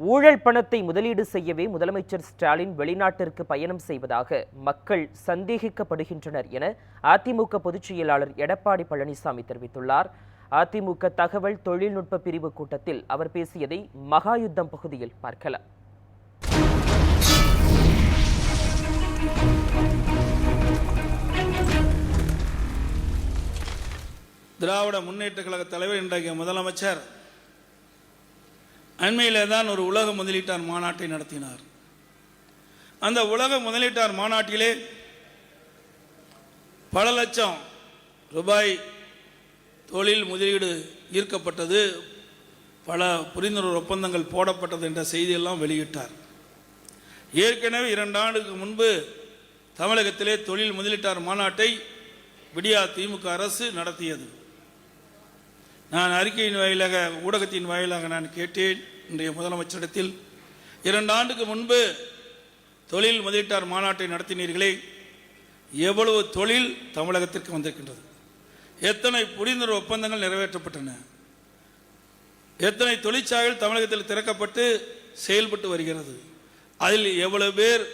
ஊழல் பணத்தை முதலீடு செய்யவே முதலமைச்சர் ஸ்டாலின் வெளிநாட்டிற்கு பயணம் செய்வதாக மக்கள் சந்தேகிக்கப்படுகின்றனர் என அதிமுக பொதுச் செயலாளர் எடப்பாடி பழனிசாமி தெரிவித்துள்ளார். அதிமுக தகவல் தொழில்நுட்ப பிரிவு கூட்டத்தில் அவர் பேசியதை மகாயுத்தம் பகுதியில் பார்க்கலாம். திராவிட முன்னேற்ற கழக தலைவர் இன்றைக்கு முதலமைச்சர் அண்மையிலே தான் ஒரு உலக முதலீட்டார் மாநாட்டை நடத்தினார். அந்த உலக முதலீட்டார் மாநாட்டிலே பல லட்சம் ரூபாய் தொழில் முதலீடு ஈர்க்கப்பட்டது. பல புரிந்துணர்வு ஒப்பந்தங்கள் போடப்பட்டது என்ற செய்தியெல்லாம் வெளியிட்டார். ஏற்கனவே இரண்டு ஆண்டுக்கு முன்பு தமிழகத்திலே தொழில் முதலீட்டார் மாநாட்டை விடியா திமுக அரசு நடத்தியது. நான் அறிக்கையின் வாயிலாக ஊடகத்தின் வாயிலாக நான் கேட்டேன். இன்றைய முதலமைச்சரிடத்தில் இரண்டு ஆண்டுக்கு முன்பு தொழில் முதலீட்டார் மாநாட்டை நடத்தினீர்களே எவ்வளவு தொழில் தமிழகத்திற்கு வந்திருக்கின்றது. எத்தனை புரிந்துணர்வு ஒப்பந்தங்கள் நிறைவேற்றப்பட்டன. எத்தனை தொழிற்சாலைகள் தமிழகத்தில் திறக்கப்பட்டு செயல்பட்டு வருகிறது. அதில் எவ்வளவு பேர்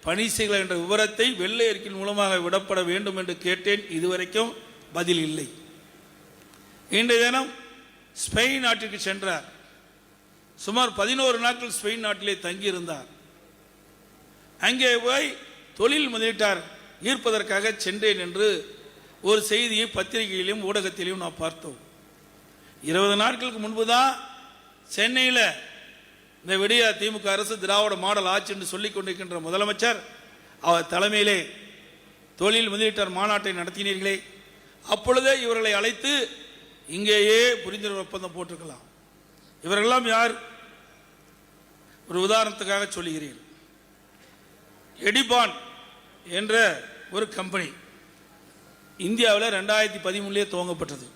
பணி செய்கிறார் என்ற விவரத்தை வெள்ளை அறிக்கையின் மூலமாக விடப்பட வேண்டும் என்று கேட்டேன். இதுவரைக்கும் பதில் இல்லை. இன்றைய தினம் ஸ்பெயின் நாட்டிற்கு சென்றார் சுமார் பதினோரு நாட்கள் ஸ்பெயின் நாட்டிலே தங்கியிருந்தார். அங்கே போய் தொழில் முதலீட்டார் ஈர்ப்பதற்காக சென்றேன் என்று ஒரு செய்தியை பத்திரிகையிலும் ஊடகத்திலையும் நான் பார்த்தோம். இருபது நாட்களுக்கு முன்பு தான் சென்னையில் இந்த விடியா திமுக அரசு திராவிட மாடல் ஆட்சி என்று சொல்லிக் கொண்டிருக்கின்ற முதலமைச்சர் அவர் தலைமையிலே தொழில் முதலீட்டார் மாநாட்டை நடத்தினீர்களே. அப்பொழுதே இவர்களை அழைத்து இங்கேயே புரிந்துணர்வு ஒப்பந்தம் போட்டிருக்கலாம். இவரெல்லாம் யார்? ஒரு உதாரணத்துக்காக சொல்லுகிறேன். எடிபான் என்ற ஒரு கம்பெனி இந்தியாவில் ரெண்டாயிரத்தி பதிமூணுலேயே துவங்கப்பட்டது.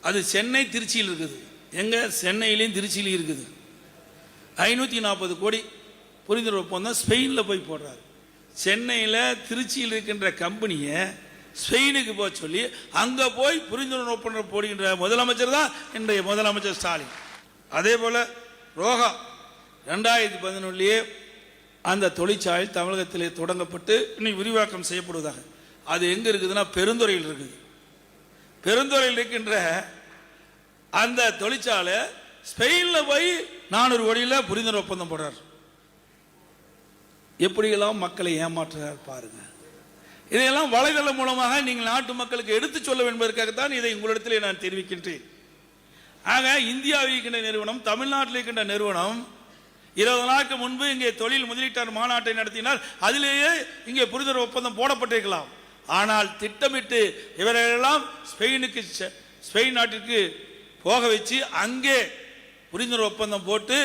அது சென்னை திருச்சியில் இருக்குது. எங்கே? சென்னையிலையும் திருச்சியிலையும் இருக்குது. ஐநூற்றி நாற்பது கோடி புரிந்துணர்வு ஒப்பந்தம் ஸ்பெயினில் போய் போடுறாரு. சென்னையில் திருச்சியில் இருக்கின்ற கம்பெனியை ஸ்பெயினுக்கு போக சொல்லி அங்கே போய் புரிந்துணர்வு ஒப்பந்தம் போடுகின்ற முதலமைச்சர் தான் இன்றைய முதலமைச்சர் ஸ்டாலின். அதே போல் ரோகா ரெண்டாயிரத்தி பதினொன்றுலேயே அந்த தொழிற்சாலை தமிழகத்திலே தொடங்கப்பட்டு இன்னைக்கு விரிவாக்கம் செய்யப்படுவதாக. அது எங்கே இருக்குதுன்னா பெருந்துறையில் இருக்குது. பெருந்துறையில் இருக்கின்ற அந்த தொழிற்சாலை ஸ்பெயினில் போய் நானூறு கோடியில் புரிந்துணர்வு ஒப்பந்தம் போடுறார். எப்படியெல்லாம் மக்களை ஏமாற்றுறார் பாருங்க. இதையெல்லாம் வலைதளம் மூலமாக நீங்கள் நாட்டு மக்களுக்கு எடுத்து சொல்ல என்பதற்காகத்தான் இதை உங்களிடத்திலே நான் தெரிவிக்கின்றேன். ஆக இந்தியாவில் இருக்கின்ற நிறுவனம் தமிழ்நாட்டில் இருக்கின்ற நிறுவனம் இருபது நாளுக்கு முன்பு இங்கே தொழில் முதலீட்டார் மாநாட்டை நடத்தினால் அதிலேயே இங்கே புரிதல் ஒப்பந்தம் போடப்பட்டிருக்கலாம். ஆனால் திட்டமிட்டு இவர்களெல்லாம் ஸ்பெயினுக்கு ஸ்பெயின் நாட்டிற்கு போக வச்சு அங்கே புரிந்துணர்வு ஒப்பந்தம் போட்டு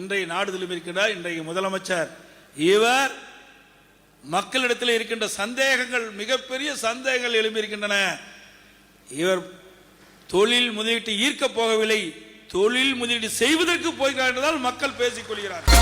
இன்றைய நாடுதலும் இருக்கின்றார் இன்றைய முதலமைச்சர். இவர் மக்களிடத்தில் இருக்கின்ற சந்தேகங்கள் மிகப்பெரிய சந்தேகங்கள் எழும்பியிருக்கின்றன. இவர் தொழில் முதலீட்டு ஈர்க்க போகவில்லை. தொழில் முதலீடு செய்வதற்கு போகிறார் என்றால் மக்கள் பேசிக் கொள்கிறார்கள்